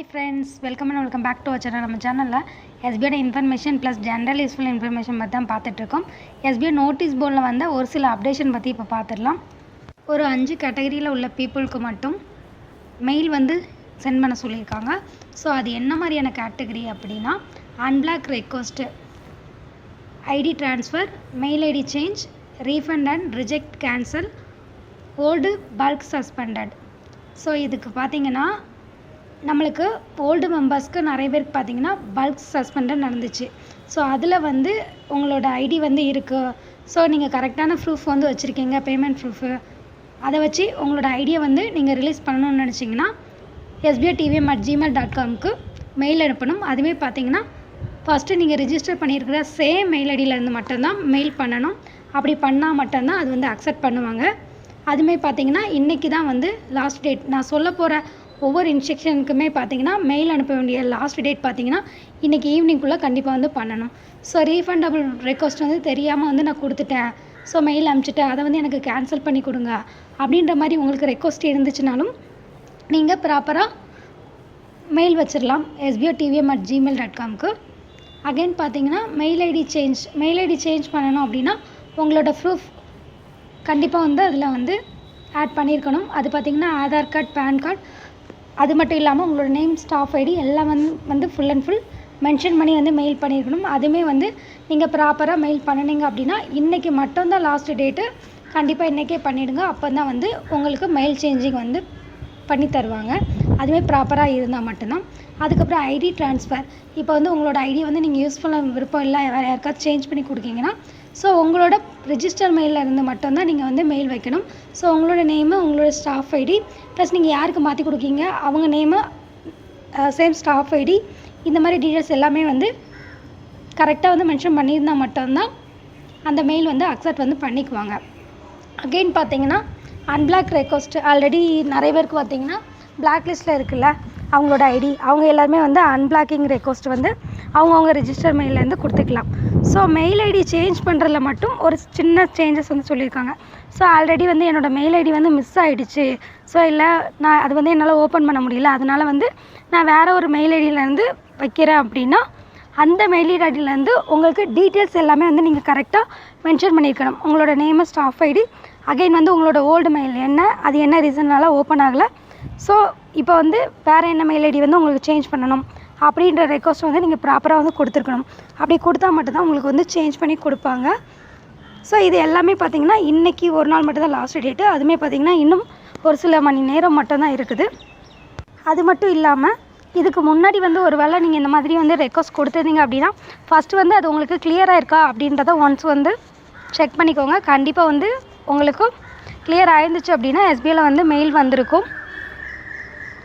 Hi friends welcome and welcome back to our channel நம்ம சேனலில் எஸ்பிஐட information plus general useful information பற்றி தான் பார்த்துட்ருக்கோம். எஸ்பிஐ நோட்டீஸ் போர்டில் வந்த ஒரு சில அப்டேஷன் பற்றி இப்போ பார்த்துடலாம். ஒரு அஞ்சு கேட்டகரியில் உள்ள பீப்புளுக்கு மட்டும் மெயில் வந்து சென்ட் பண்ண சொல்லியிருக்காங்க. ஸோ அது என்ன மாதிரியான கேட்டகரி அப்படின்னா unblock request ID transfer mail ID change refund and reject cancel old bulk suspended so இதுக்கு பார்த்தீங்கன்னா நம்மளுக்கு ஓல்டு மெம்பர்ஸ்க்கு நிறைய பேருக்கு பார்த்தீங்கன்னா பல்க் சஸ்பெண்டட் நடந்துச்சு. ஸோ அதில் வந்து உங்களோட ஐடி வந்து இருக்குது ஸோ நீங்கள் கரெக்டான ப்ரூஃப் வந்து வச்சுருக்கீங்க பேமெண்ட் ப்ரூஃபு அதை வச்சு உங்களோட ஐடியை வந்து நீங்கள் ரிலீஸ் பண்ணணும்னு நினச்சிங்கன்னா SBI TVM at Gmail dot காம்க்கு mail அனுப்பணும். அதுவே பார்த்தீங்கன்னா ஃபஸ்ட்டு நீங்கள் ரிஜிஸ்டர் பண்ணியிருக்கிற சேம் மெயில் ஐடியிலேருந்து மட்டும்தான் மெயில் பண்ணணும். அப்படி பண்ணால் மட்டும்தான் அது வந்து அக்செப்ட் பண்ணுவாங்க. அதுமாரி பார்த்தீங்கன்னா இன்றைக்கி தான் வந்து லாஸ்ட் டேட் நான் சொல்ல போகிற ஒவ்வொரு இன்ஸ்ட்ரக்ஷனுக்குமே பார்த்தீங்கன்னா மெயில் அனுப்ப வேண்டிய லாஸ்ட் டேட் பார்த்தீங்கன்னா இன்றைக்கி ஈவினிங்குள்ளே கண்டிப்பாக வந்து பண்ணணும். ஸோ ரீஃபண்டபிள் ரெக்வஸ்ட் வந்து தெரியாமல் வந்து நான் கொடுத்துட்டேன். ஸோ மெயில் அனுப்பிச்சிட்டேன். அதை வந்து எனக்கு கேன்சல் பண்ணி கொடுங்க. அப்படின்ற மாதிரி உங்களுக்கு ரெக்வஸ்ட் இருந்துச்சுனாலும் நீங்கள் ப்ராப்பராக மெயில் வச்சிடலாம் SPO TVM at Gmail dot காம்க்கு again பார்த்தீங்கன்னா mail ID change mail ID change பண்ணணும் அப்படின்னா உங்களோட ப்ரூஃப் கண்டிப்பாக வந்து அதில் வந்து ஆட் பண்ணியிருக்கணும் அது பார்த்தீங்கன்னா ஆதார் கார்டு பேன் கார்டு அது மட்டும் இல்லாமல் உங்களோட நேம் ஸ்டாஃப் ஐடி எல்லாம் வந்து வந்து ஃபுல் அண்ட் ஃபுல் மென்ஷன் பண்ணி வந்து மெயில் பண்ணியிருக்கணும் அதுவுமே வந்து நீங்கள் ப்ராப்பராக மெயில் பண்ணினீங்க அப்படின்னா இன்றைக்கி மட்டும்தான் லாஸ்ட் டேட்டு கண்டிப்பாக இன்றைக்கே பண்ணிவிடுங்க அப்போ தான் வந்து உங்களுக்கு மெயில் சேஞ்சிங் வந்து பண்ணி தருவாங்க. அதுவே ப்ராப்பராக இருந்தால் மட்டும்தான். அதுக்கப்புறம் ஐடி ட்ரான்ஸ்ஃபர் இப்போ வந்து உங்களோட ஐடி வந்து நீங்கள் யூஸ்ஃபுல்லாக விருப்பம் இல்லை வேறு யாருக்காவது சேஞ்ச் பண்ணி கொடுக்கீங்கன்னா ஸோ உங்களோட ரிஜிஸ்டர் மெயிலில் இருந்து மட்டும்தான் நீங்கள் வந்து மெயில் வைக்கணும். ஸோ உங்களோட நேமு உங்களோட ஸ்டாஃப் ஐடி ப்ளஸ் நீங்கள் யாருக்கு மாற்றி கொடுக்கீங்க அவங்க நேமு சேம் ஸ்டாஃப் ஐடி இந்த மாதிரி டீட்டெயில்ஸ் எல்லாமே வந்து கரெக்டாக வந்து மென்ஷன் பண்ணியிருந்தால் மட்டும்தான் அந்த மெயில் வந்து அக்செப்ட் வந்து பண்ணிக்குவாங்க. அகெயின் பார்த்தீங்கன்னா அன்பிளாக் ரெக்வஸ்ட் ஆல்ரெடி நிறைய பேருக்கு பார்த்தீங்கன்னா பிளாக் லிஸ்ட்டில் இருக்குல்ல அவங்களோட ஐடி அவங்க எல்லாருமே வந்து அன்பிளாக்கிங் ரெக்வஸ்ட் வந்து அவங்கவுங்க ரிஜிஸ்டர் மெயிலேருந்து கொடுத்துக்கலாம். ஸோ மெயில் ஐடி சேஞ்ச் பண்ணுறதுல மட்டும் ஒரு சின்ன சேஞ்சஸ் வந்து சொல்லியிருக்காங்க. ஸோ ஆல்ரெடி வந்து என்னோடய மெயில் ஐடி வந்து மிஸ் ஆகிடுச்சு ஸோ இல்லை நான் அது வந்து என்னால் ஓப்பன் பண்ண முடியல. அதனால் வந்து நான் வேறு ஒரு மெயில் ஐடியிலேருந்து வைக்கிறேன் அப்படின்னா அந்த மெயில் ஐடியிலேருந்து உங்களுக்கு டீட்டெயில்ஸ் எல்லாமே வந்து நீங்கள் கரெக்டாக மென்ஷன் பண்ணியிருக்கணும். உங்களோட நேமு ஸ்டாஃப் ஐடி அகைன் வந்து உங்களோட ஓல்டு மெயில் என்ன அது என்ன ரீசன்னால ஓப்பன் ஆகலை ஸோ இப்போ வந்து வேறு என்ன மெயில் ஐடி வந்து உங்களுக்கு சேஞ்ச் பண்ணணும்? அப்படின்ற ரெக்வஸ்ட் வந்து நீங்கள் ப்ராப்பராக வந்து கொடுத்துருக்கணும். அப்படி கொடுத்தா மட்டும்தான் உங்களுக்கு வந்து சேஞ்ச் பண்ணி கொடுப்பாங்க. ஸோ இது எல்லாமே பார்த்தீங்கன்னா இன்றைக்கி ஒரு நாள் மட்டும்தான் லாஸ்ட் டேட்டு அதுவுமே பார்த்தீங்கன்னா இன்னும் ஒரு சில மணி நேரம் மட்டும்தான் இருக்குது. அது மட்டும் இல்லாமல் இதுக்கு முன்னாடி வந்து ஒரு வேளை நீங்கள் இந்த மாதிரி வந்து ரெக்வஸ்ட் கொடுத்துருந்தீங்க அப்படின்னா ஃபஸ்ட்டு வந்து அது உங்களுக்கு கிளியராக இருக்கா அப்படின்றத ஒன்ஸ் வந்து செக் பண்ணிக்கோங்க. கண்டிப்பாக வந்து உங்களுக்கு கிளியர் ஆயிருந்துச்சு அப்படின்னா எஸ்பிஐயில் வந்து மெயில் வந்திருக்கும்.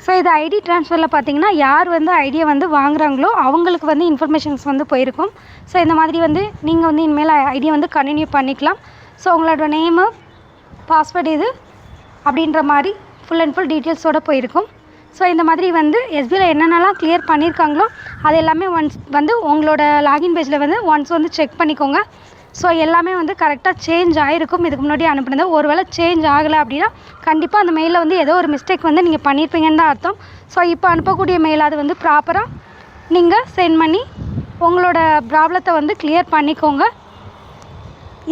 ஸோ இது ஐடி ட்ரான்ஸ்ஃபரில் பார்த்தீங்கன்னா யார் வந்து ஐடியை வந்து வாங்குறாங்களோ அவங்களுக்கு வந்து இன்ஃபர்மேஷன்ஸ் வந்து போயிருக்கும். ஸோ இந்த மாதிரி வந்து நீங்கள் வந்து இனிமேல் ஐடியை வந்து கண்டினியூ பண்ணிக்கலாம். ஸோ உங்களோட நேமு பாஸ்வேர்டு இது அப்படின்ற மாதிரி ஃபுல் அண்ட் ஃபுல் டீட்டெயில்ஸோடு போயிருக்கும். ஸோ இந்த மாதிரி வந்து எஸ்பியில் என்னென்னலாம் கிளியர் பண்ணியிருக்காங்களோ அது எல்லாமே ஒன்ஸ் வந்து உங்களோட லாகின் பேஜில் வந்து ஒன்ஸ் வந்து செக் பண்ணிக்கோங்க. ஸோ எல்லாமே வந்து கரெக்டாக சேஞ்ச் ஆகிருக்கும் இதுக்கு முன்னாடி அனுப்புனது. ஒருவேளை சேஞ்ச் ஆகலை அப்படின்னா கண்டிப்பாக அந்த மெயிலில் வந்து ஏதோ ஒரு மிஸ்டேக் வந்து நீங்கள் பண்ணியிருப்பீங்கன்னு தான் அர்த்தம். ஸோ இப்போ அனுப்பக்கூடிய மெயில் அது வந்து ப்ராப்பராக நீங்கள் சென்ட் பண்ணி உங்களோட ப்ராப்ளத்தை வந்து கிளியர் பண்ணிக்கோங்க.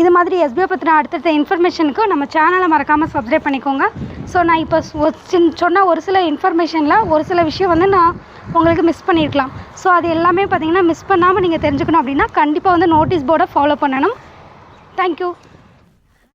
இது மாதிரி எஸ்பிஐ பற்றின அடுத்தடுத்த இன்ஃபர்மேஷனுக்கு நம்ம சேனலை மறக்காமல் சப்ஸ்கிரைப் பண்ணிக்கோங்க. ஸோ நான் இப்போ சின் சொன்ன ஒரு சில இன்ஃபர்மேஷனில் ஒரு சில விஷயம் வந்து நான் உங்களுக்கு மிஸ் பண்ணியிருக்கலாம் ஸோ அது எல்லாமே பார்த்தீங்கன்னா மிஸ் பண்ணாமல் நீங்கள் தெரிஞ்சுக்கணும் அப்படின்னா கண்டிப்பாக வந்து நோட்டீஸ் போர்டை ஃபாலோ பண்ணணும். தேங்க்யூ